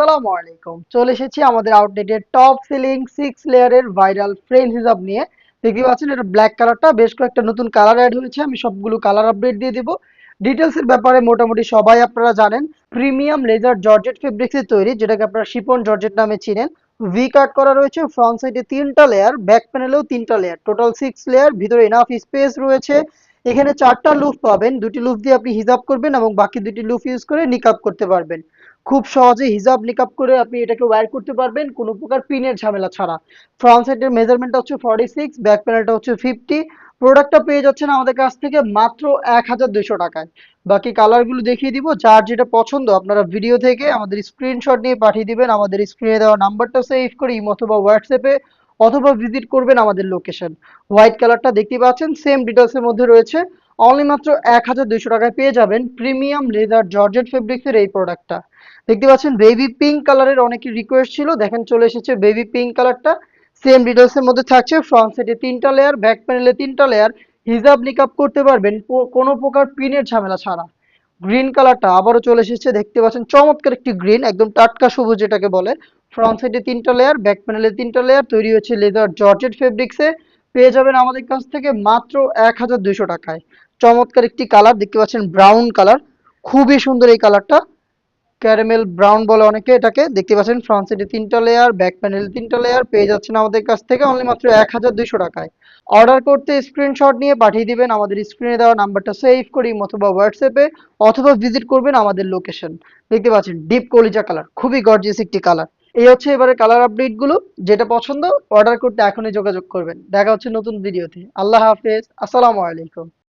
আসসালামু আলাইকুম। চলে এসেছি আমাদের আউটলেটের টপ সেলিং সিক্স লেয়ারের ভাইরাল ফ্রেম হিসাব নিয়ে। দেখতে পাচ্ছেন, এটা ব্ল্যাক কালারটা বেশ কয়েকটা নতুন কালার অ্যাড হয়েছে। আমি সবগুলো কালার আপডেট দিয়ে দিব। ডিটেলসের ব্যাপারে মোটামুটি সবাই আপনারা জানেন প্রিমিয়াম লেজার জর্জেট ফেব্রিক্সের তৈরি, যেটাকে আপনারা শিপন জর্জেট নামে চিনেন। ভি কাট করা রয়েছে ফ্রন্ট সাইডে তিনটা লেয়ার ব্যাক প্যানেলেও তিনটা লেয়ার টোটাল সিক্স লেয়ার ভিতরে এনাফ স্পেস রয়েছে। এখানে চারটা লুফ পাবেন। দুটি লুফ দিয়ে আপনি হিজাব করবেন এবং বাকি দুটি লুফ ইউজ করে নিকাপ করতে পারবেন। খুব সহজে হিজাব নিকাপ করে আপনি এটাকে ওয়্যার করতে পারবেন, কোনো প্রকার পিনের ঝামেলা ছাড়া। ফ্রন্ট সাইডের মেজারমেন্টটা হচ্ছে ফর্টি সিক্স ব্যাক প্যানেলটা হচ্ছে ফিফটি প্রোডাক্টটা পেয়ে যাচ্ছেন আমাদের কাছ থেকে মাত্র এক হাজার দুইশো টাকায়। বাকি কালারগুলো দেখিয়ে দিব, যার যেটা পছন্দ আপনারা ভিডিও থেকে আমাদের স্ক্রিনশট নিয়ে পাঠিয়ে দিবেন। আমাদের স্ক্রিনে দেওয়া নাম্বারটা সেভ করে, ইমো অথবা হোয়াটসঅ্যাপে অথবা ভিজিট করবেন আমাদের লোকেশন হোয়াইট কালারটা দেখতে পাচ্ছেন সেম ডিটেলসের মধ্যে রয়েছে। অনলি মাত্র এক হাজার দুইশো টাকায় পেয়ে যাবেন প্রিমিয়াম লেদার জর্জেট ফেব্রিক্সের এই প্রোডাক্টটা দেখতে পাচ্ছেন বেবি পিঙ্ক কালারের অনেকের রিকোয়েস্ট ছিল। দেখেন, চলে এসেছে বেবি পিঙ্ক কালারটা সেম ডিটেলসের মধ্যে থাকছে ফ্রন্ট সাইডে তিনটা লেয়ার ব্যাক প্যানেলে তিনটা লেয়ার হিজাব নিকাপ করতে পারবেন কোনো প্রকার পিনের ঝামেলা ছাড়া। গ্রিন কালারটা আবারও চলে এসেছে, দেখতে পাচ্ছেন, চমৎকার একটি গ্রিন একদম টাটকা সবুজ যেটাকে বলে। ফ্রন্ট সাইডে তিনটা লেয়ার ব্যাক প্যানেলে তিনটা লেয়ার তৈরি হচ্ছে লেদার জর্জেট ফেব্রিক্সে পেয়ে যাবেন আমাদের কাছ থেকে মাত্র এক হাজার দুইশো টাকায়। চমৎকার একটি কালার দেখতে পাচ্ছেন ব্রাউন কালার খুবই সুন্দর এই কালারটা ক্যারামেল ব্রাউন বলে অনেকে এটাকে। দেখতে পাচ্ছেন ফ্রন্ট সাইডে তিনটা লেয়ার ব্যাক প্যানেল তিনটা লেয়ার পেয়ে যাচ্ছেন আমাদের কাছ থেকে অনলি মাত্র এক হাজার দুইশো টাকায়। অর্ডার করতে স্ক্রিনশট নিয়ে পাঠিয়ে দিবেন। আমাদের স্ক্রিনে দেওয়া নাম্বারটা সেভ করি অথবা হোয়াটসঅ্যাপে অথবা ভিজিট করবেন আমাদের লোকেশন দেখতে পাচ্ছেন ডিপ কলিজা কালার খুবই গর্জিয়াস একটি কালার এই হচ্ছে এবারে কালার আপডেটগুলো। যেটা পছন্দ অর্ডার করতে এখনই যোগাযোগ করবেন। দেখা হচ্ছে নতুন ভিডিওতে আল্লাহ হাফেজ। আসসালামু আলাইকুম।